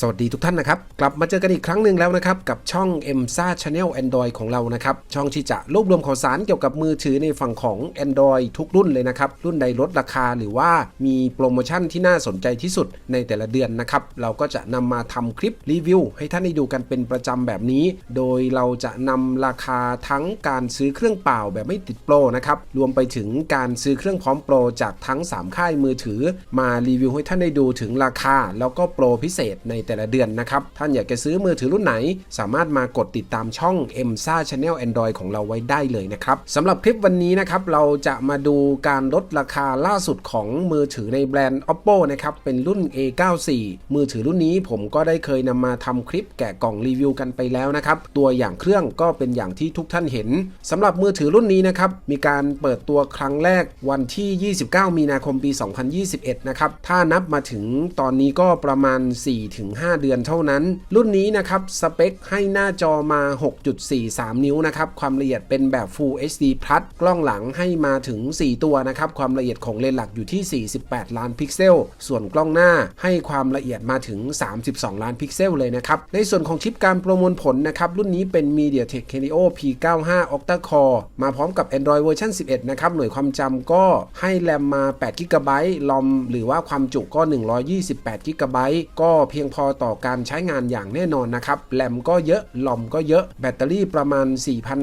สวัสดีทุกท่านนะครับ กลับมาเจอกันอีกครั้งหนึ่งแล้วนะครับ กับช่อง m s a Channel Android ของเรานะครับ ช่องที่จะรวบรวมข่าวสารเกี่ยวกับมือถือในฝั่งของ Android ทุกรุ่นเลยนะครับ รุ่นใดลดราคาหรือว่ามีโปรโมชั่นที่น่าสนใจที่สุดในแต่ละเดือนนะครับ เราก็จะนำมาทำคลิปรีวิวให้ท่านได้ดูกันเป็นประจำแบบนี้ โดยเราจะนำราคาทั้งการซื้อเครื่องเปล่าแบบไม่ติดโปรนะครับรวมไปถึงการซื้อเครื่องพร้อมโปรจากทั้ง 3 ค่ายมือถือ มารีวิวให้ท่านได้ดูถึงราคา แล้วก็โปรพิเศษในแต่ละเดือนนะครับ ท่านอยากจะซื้อมือถือรุ่นไหน สามารถมากดติดตามช่อง m s a Channel Android ของเราไว้ได้เลยนะครับสำหรับคลิปวันนี้นะครับเราจะมาดูการลดราคาล่าสุดของมือถือในแบรนด์ Oppo นะครับเป็นรุ่น A94 มือถือรุ่นนี้ผมก็ได้เคยนำมาทำคลิปแกะกล่องรีวิวกันไปแล้วนะครับตัวอย่างเครื่องก็เป็นอย่างที่ทุกท่านเห็นสำหรับมือถือรุ่นนี้นะครับมีการเปิดตัวครั้งแรกวันที่ 29 มีนาคมปี 2021 นะครับถ้านับมาถึงตอนนี้ก็ประมาณ 4-5เดือนเท่านั้น รุ่นนี้นะครับ สเปคให้หน้าจอมา 6.43 นิ้วนะครับ ความละเอียดเป็นแบบ Full HD Plus กล้องหลังให้มาถึง 4 ตัวนะครับ ความละเอียดของเลนส์หลักอยู่ที่ 48 ล้านพิกเซล ส่วนกล้องหน้าให้ความละเอียดมาถึง 32 ล้านพิกเซลเลยนะครับ ในส่วนของชิปการประมวลผลนะครับ รุ่นนี้เป็น MediaTek Helio P95 Octa Core มาพร้อมกับ Android เวอร์ชัน11 นะครับ หน่วยความจำก็ให้แรมมา8 g b ลอมหรือว่าความจุก็ 128 g b ก็เพียงพอต่อการใช้งานอย่างแน่นอนนะครับแรมก็เยอะลอมก็เยอะแบตเตอรี่ประมาณ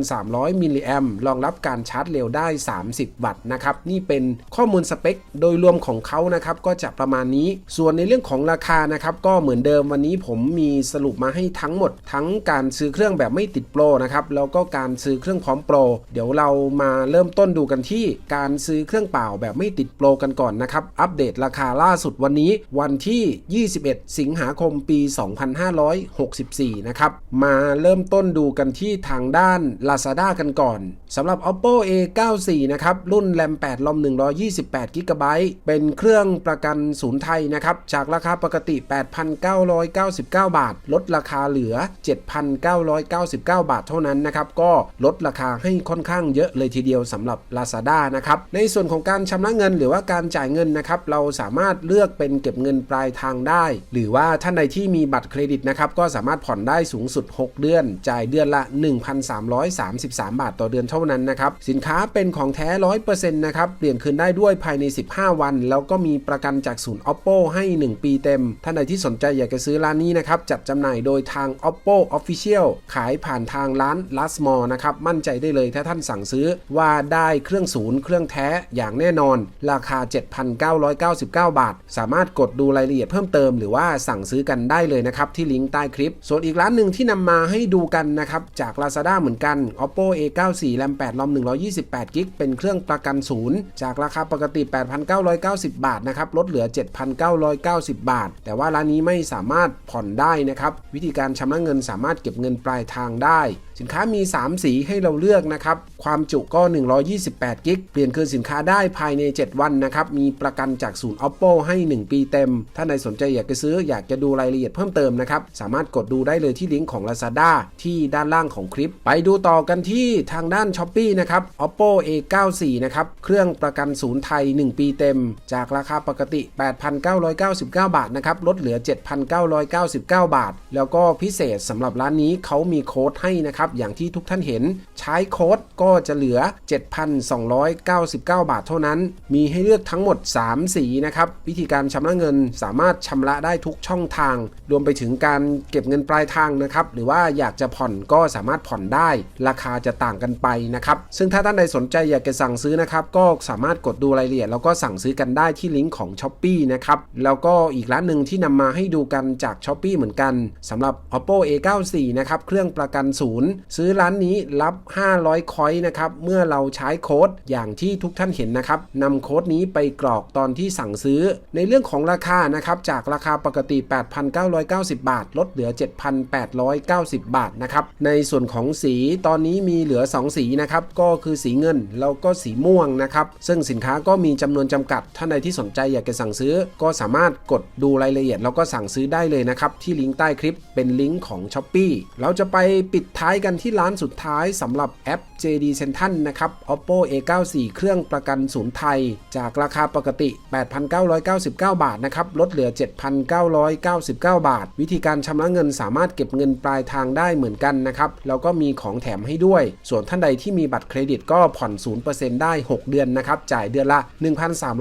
4,300 มิลลิแอมรองรับการชาร์จเร็วได้ 30 วัตต์นะครับนี่เป็นข้อมูลสเปค โดยรวมของเขานะครับก็จะประมาณนี้ ส่วนในเรื่องของราคานะครับก็เหมือนเดิมวันนี้ผมมีสรุปมาให้ทั้งหมด ทั้งการซื้อเครื่องแบบไม่ติดโปรนะครับแล้วก็การซื้อเครื่องพร้อมโปร เดี๋ยวเรามาเริ่มต้นดูกันที่การซื้อเครื่องเปล่าแบบไม่ติดโปรกันก่อนนะครับอัปเดตราคาล่าสุดวันนี้วันที่ 21 สิงหาคมปี 2564 นะครับ มาเริ่มต้นดูกันที่ทางด้าน Lazada กันก่อนสำหรับ Oppo A94 นะครับ รุ่นแรม8ลอม128 g b เป็นเครื่องประกันศูนย์ไทยนะครับ จากราคาปกติ 8,999 บาท ลดราคาเหลือ 7,999 บาทเท่านั้นนะครับ ก็ลดราคาให้ค่อนข้างเยอะเลยทีเดียวสำหรับ Lazada นะครับ ในส่วนของการชำระเงินหรือว่าการจ่ายเงินนะครับ เราสามารถเลือกเป็นเก็บเงินปลายทางได้ หรือว่าท่านใดที่มีบัตรเครดิตนะครับก็สามารถผ่อนได้สูงสุด 6 เดือน จ่ายเดือนละ 1,333 บาทต่อเดือนเท่านั้นนะครับ สินค้าเป็นของแท้ 100%นะครับ เปลี่ยนคืนได้ด้วยภายใน 15 วัน แล้วก็มีประกันจากศูนย์ Oppo ให้ 1 ปีเต็ม ท่านใดที่สนใจอยากจะซื้อร้านนี้นะครับ จัดจำหน่ายโดยทาง Oppo Official ขายผ่านทางร้าน Last m a l l นะครับ มั่นใจได้เลยถ้าท่านสั่งซื้อว่าได้เครื่องศูนย์เครื่องแท้อย่างแน่นอน ราคา 7,999 บาท สามารถกดดูรายละเอียดเพิ่มเติมหรือว่าสั่งซื้อกันได้เลยนะครับที่ลิงก์ใต้คลิป ส่วนอีกร้านหนึ่งที่นำมาให้ดูกันนะครับจาก Lazada เหมือนกัน Oppo A94 RAM 8ลอม128 g b เป็นเครื่องประกันศูนย์จากราคาปกติ 8,990 บาทนะครับลดเหลือ 7,990 บาท แต่ว่าร้านนี้ไม่สามารถผ่อนได้นะครับวิธีการชำระเงินสามารถเก็บเงินปลายทางได้ สินค้ามี 3 สีให้เราเลือกนะครับ ความจุก็ 128 กิก เปลี่ยนคืนสินค้าได้ภายใน 7 วันนะครับ มีประกันจากศูนย์ Oppo ให้ 1 ปีเต็ม ถ้าใครสนใจอยากจะซื้ออยากจะดูรายละเอียดเพิ่มเติมนะครับ สามารถกดดูได้เลยที่ลิงก์ของ Lazada ที่ด้านล่างของคลิป ไปดูต่อกันที่ทางด้าน s h อ p e e นะครับ Oppo A94 นะครับ เครื่องประกันศูนย์ไทย 1 ปีเต็ม จากราคาปกติ 8,999 บาทนะครับ ลดเหลือ 7,999 บาท แล้วก็พิเศษสำหรับร้านนี้เขามีโค้ดให้นะครับอย่างที่ทุกท่านเห็นใช้โค้ดก็จะเหลือ 7,299 บาทเท่านั้น มีให้เลือกทั้งหมด 3 สีนะครับ วิธีการชำระเงินสามารถชำระได้ทุกช่องทาง รวมไปถึงการเก็บเงินปลายทางนะครับ หรือว่าอยากจะผ่อนก็สามารถผ่อนได้ ราคาจะต่างกันไปนะครับ ซึ่งถ้าท่านใดสนใจอยากจะสั่งซื้อนะครับ ก็สามารถกดดูรายละเอียดแล้วก็สั่งซื้อกันได้ที่ลิงก์ของ s h อ p e e นะครับ แล้วก็อีกร้านหนึ่งที่นำมาให้ดูกันจาก s h อ p e e เหมือนกันสำหรับ Oppo A94 นะครับ เครื่องประกันศูนย์ซื้อร้านนี้รับ 500 คอยนะครับ เมื่อเราใช้โค้ดอย่างที่ทุกท่านเห็นนะครับนำโค้ดนี้ไปกรอกตอนที่สั่งซื้อ ในเรื่องของราคานะครับจากราคาปกติ 8,990 บาท ลดเหลือ 7,890 บาทนะครับ ในส่วนของสีตอนนี้มีเหลือ 2 สีนะครับ ก็คือสีเงินแล้วก็สีม่วงนะครับ ซึ่งสินค้าก็มีจำนวนจำกัด ท่านใดที่สนใจอยากจะสั่งซื้อ ก็สามารถกดดูรายละเอียด แล้วก็สั่งซื้อได้เลยนะครับ ที่ลิงก์ใต้คลิปเป็นลิงก์ของ s h อ p e e เราจะไปปิดท้ายกันที่ร้านสุดท้ายสำหรับแอป JD Central นะครับ Oppo A94 เครื่องประกันศูนย์ไทย จากราคาปกติ 8,999 บาทนะครับ ลดเหลือ 7,999 บาท วิธีการชำระเงินสามารถเก็บเงินปลายทางได้เหมือนกันนะครับ แล้วก็มีของแถมให้ด้วย ส่วนท่านใดที่มีบัตรเครดิตก็ผ่อน 0%ได้ 6 เดือนนะครับ จ่ายเดือนละ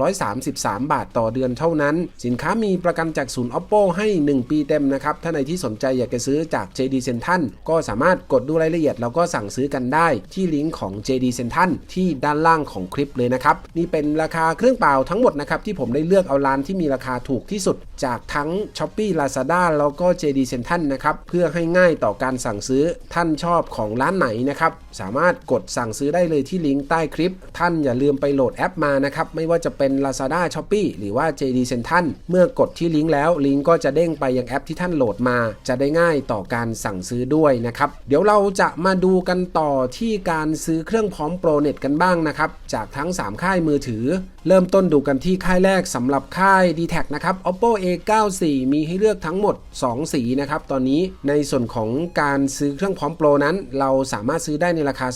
1,333 บาทต่อเดือนเท่านั้น สินค้ามีประกันจากศูนย์ Oppo ให้ 1 ปีเต็มนะครับ ท่านใดที่สนใจอยากจะซื้อจาก JD Central ก็สามารถกดดูรายละเอียดแล้วก็สั่งซื้อกันได้ที่ลิงก์ของ JD Central ที่ด้านล่างของคลิปเลยนะครับ นี่เป็นราคาเครื่องเปล่าทั้งหมดนะครับ ที่ผมได้เลือกเอาร้านที่มีราคาถูกที่สุด จากทั้ง Shopee Lazada แล้วก็ JD Central นะครับเพื่อให้ง่ายต่อการสั่งซื้อท่านชอบของร้านไหนนะครับสามารถกดสั่งซื้อได้เลยที่ลิงก์ใต้คลิป ท่านอย่าลืมไปโหลดแอปมานะครับไม่ว่าจะเป็น Lazada Shopee หรือว่า JD Central เมื่อกดที่ลิงก์แล้วลิงก์ก็จะเด้งไปยังแอปที่ท่านโหลดมา จะได้ง่ายต่อการสั่งซื้อด้วยนะครับเดี๋ยวเราจะมาดูกันต่อที่การซื้อเครื่องพร้อมโปรเน็ตกันบ้างนะครับ จากทั้ง 3 ค่ายมือถือ เริ่มต้นดูกันที่ค่ายแรกสำหรับค่าย d t แทนะครับ Oppo A94 มีให้เลือกทั้งหมด 2 สีนะครับ ตอนนี้ในส่วนของการซื้อเครื่องพร้อมโปรนั้น เราสามารถซื้อได้ในราคา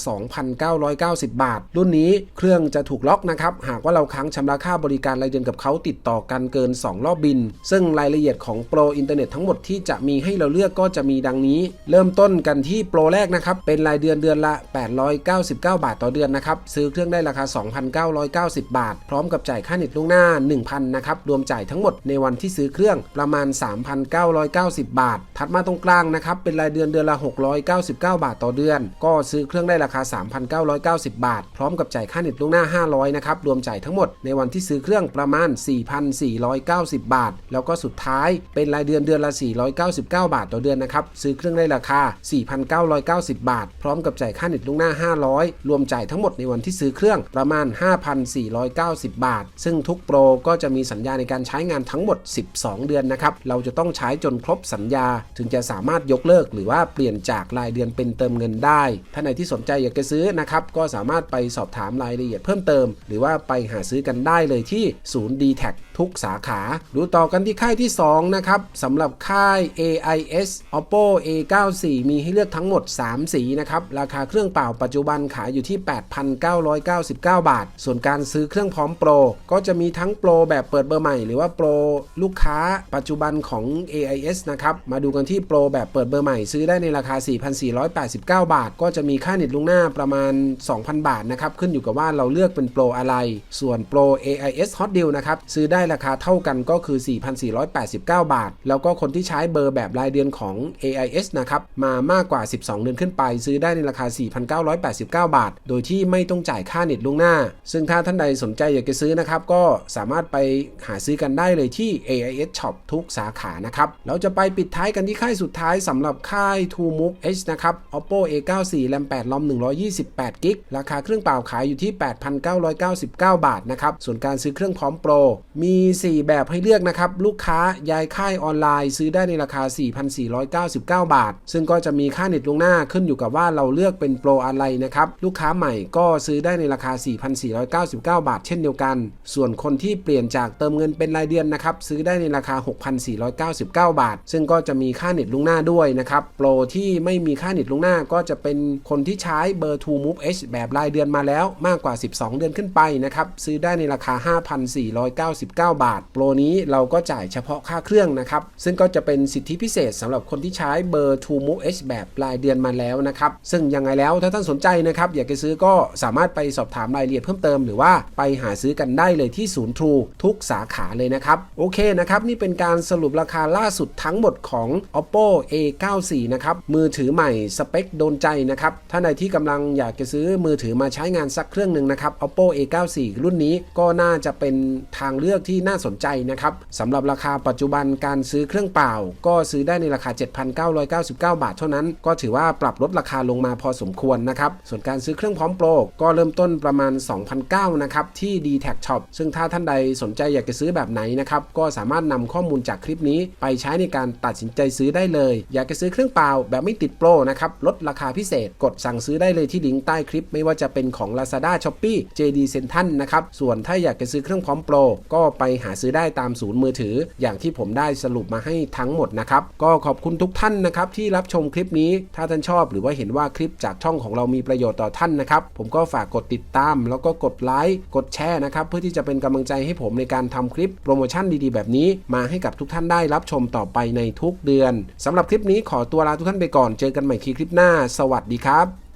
2,990 บาท รุ่นนี้เครื่องจะถูกล็อกนะครับ หากว่าเราค้างชำระค่าบริการรายเดือนกับเขาติดต่อกันเกิน 2 รอบบิน ซึ่งรายละเอียดของโปรอินเทอร์เน็ตทั้งหมดที่จะมีให้เราเลือกก็จะมีดังนี้ เริ่มต้นกันที่โปรแรกนะครับเป็นรายเดือนเดือนละ 899 บาทต่อเดือนนะครับซื้อเครื่องได้ราคา 2,990 บาทพร้อม้อมกับจ่ายค่าเน็ตล่วงหน้า 1,000นะครับรวมจ่ายทั้งหมดในวันที่ซื้อเครื่องประมาณ 3,990 บาท ถัดมาตรงกลางนะครับเป็นรายเดือนเดือนละ 699 บาทต่อเดือน ก็ซื้อเครื่องได้ราคา 3,990 บาท พร้อมกับจ่ายค่าเน็ตล่วงหน้า 500นะครับรวมจ่ายทั้งหมดในวันที่ซื้อเครื่องประมาณ 4,490 บาท แล้วก็สุดท้ายเป็นรายเดือนเดือนละ 499 บาทต่อเดือนนะครับซื้อเครื่องได้ราคา 4,990 บาท พร้อมกับจ่ายค่าเน็ตล่วงหน้า 500 รวมจ่ายทั้งหมดในวันที่ซื้อเครื่องประมาณ 5,490บาท ซึ่งทุกโปรก็จะมีสัญญาในการใช้งานทั้งหมด 12 เดือนนะครับ เราจะต้องใช้จนครบสัญญา ถึงจะสามารถยกเลิกหรือว่าเปลี่ยนจากรายเดือนเป็นเติมเงินได้ถ้าไหนที่สนใจอยากจะซื้อนะครับ ก็สามารถไปสอบถามรายละเอียดเพิ่มเติม หรือว่าไปหาซื้อกันได้เลยที่ศูนย์ d t แททุกสาขา ดูต่อกันที่ค่ายที่ 2 นะครับสำหรับค่าย AIS Oppo A94 มีให้เลือกทั้งหมด 3 สีนะครับ ราคาเครื่องเปล่าปัจจุบันขายอยู่ที่ 8,999 บาท ส่วนการซื้อเครื่องพร้อมโปรก็จะมีทั้งโปรแบบเปิดเบอร์ใหม่ หรือว่าโปรลูกค้าปัจจุบันของ AIS นะครับ มาดูกันที่โปรแบบเปิดเบอร์ใหม่ซื้อได้ในราคา 4,489 บาท ก็จะมีค่าเน็ตลุงหน้าประมาณ 2,000 บาทนะครับ ขึ้นอยู่กับว่าเราเลือกเป็นโปรอะไร ส่วนโปร AIS Hot Deal นะครับ ซื้อได้ราคาเท่ากันก็คือ 4,489 บาท แล้วก็คนที่ใช้เบอร์แบบรายเดือนของ AIS นะครับ มามากกว่า 12 เดือนขึ้นไป ซื้อได้ในราคา 4,989 บาท โดยที่ไม่ต้องจ่ายค่าเน็ตล่วงหน้า ซึ่งถ้าท่านใดสนใจอยากจะซื้อนะครับก็สามารถไปหาซื้อกันได้เลยที่ AIS Shop ทุกสาขานะครับ เราจะไปปิดท้ายกันที่ค่ายสุดท้ายสำหรับค่าย TrueMove H นะครับ Oppo A94 RAM 8 ROM 128 g b ราคาเครื่องเปล่าขายอยู่ที่ 8,999 บาทนะครับ ส่วนการซื้อเครื่องพร้อมโปร มี 4 แบบให้เลือกนะครับ ลูกค้าย้ายค่ายออนไลน์ ซื้อได้ในราคา 4,499 บาท ซึ่งก็จะมีค่าเน็ตลงหน้าขึ้นอยู่กับว่าเราเลือกเป็นโปรอะไรนะครับ ลูกค้าใหม่ก็ซื้อได้ในราคา 4,499 บาท เช่นเดียวกัน ส่วนคนที่เปลี่ยนจากเติมเงินเป็นรายเดือนนะครับซื้อได้ในราคา 6,499 บาท ซึ่งก็จะมีค่าเน็ตลวงหน้าด้วยนะครับโปรที่ไม่มีค่าเน็ตลวงหน้าก็จะเป็นคนที่ใช้เบอร์ True Move H แบบรายเดือนมาแล้วมากกว่า 12 เดือนขึ้นไปนะครับซื้อได้ในราคา 5,499 บาท โปรนี้เราก็จ่ายเฉพาะค่าเครื่องนะครับซึ่งก็จะเป็นสิทธิพิเศษสำหรับคนที่ใช้เบอร์ True Move H แบบรายเดือนมาแล้วนะครับซึ่งยังไงแล้วถ้าท่านสนใจนะครับอยากจะซื้อก็สามารถไปสอบถามรายละเอียดเพิ่มเติมหรือว่าไปหาซื้อกันได้เลยที่ศูนย์ True ทุกสาขาเลยนะครับ โอเคนะครับ นี่เป็นการสรุปราคาล่าสุดทั้งหมดของ Oppo A94 นะครับ มือถือใหม่สเปคโดนใจนะครับ ท่านใดที่กำลังอยากจะซื้อมือถือมาใช้งานสักเครื่องหนึ่งนะครับ Oppo A94 รุ่นนี้ก็น่าจะเป็นทางเลือกที่น่าสนใจนะครับสำหรับราคาปัจจุบันการซื้อเครื่องเปล่า ก็ซื้อได้ในราคา 7,999 บาทเท่านั้น ก็ถือว่าปรับลดราคาลงมาพอสมควรนะครับส่วนการซื้อเครื่องพร้อมโปรก็เริ่มต้นประมาณ 2,009นะครับที่ Tag Shop ซึ่งถ้าท่านใดสนใจอยากจะซื้อแบบไหนนะครับ ก็สามารถนำข้อมูลจากคลิปนี้ ไปใช้ในการตัดสินใจซื้อได้เลย อยากจะซื้อเครื่องเปล่าแบบไม่ติดโปรนะครับลดราคาพิเศษ กดสั่งซื้อได้เลยที่ลิงก์ใต้คลิป ไม่ว่าจะเป็นของ Lazada Shopee JD Central นะครับส่วนถ้าอยากจะซื้อเครื่องพร้อมโปรก็ไปหาซื้อได้ตามศูนย์มือถือ อย่างที่ผมได้สรุปมาให้ทั้งหมดนะครับก็ขอบคุณทุกท่านนะครับที่รับชมคลิปนี้ ถ้าท่านชอบหรือว่าเห็นว่าคลิปจากช่องของเรามีประโยชน์ต่อท่านนะครับผมก็ฝากกดติดตาม แล้วก็กดไลค์กดแชร์นะครับ เพื่อที่จะเป็นกำลังใจให้ผมในการทำคลิปโปรโมชั่นดีๆ แบบนี้ มาให้กับทุกท่านได้รับชมต่อไปในทุกเดือนสำหรับคลิปนี้ขอตัวลาทุกท่านไปก่อน เจอกันใหม่คลิปหน้า สวัสดีครับ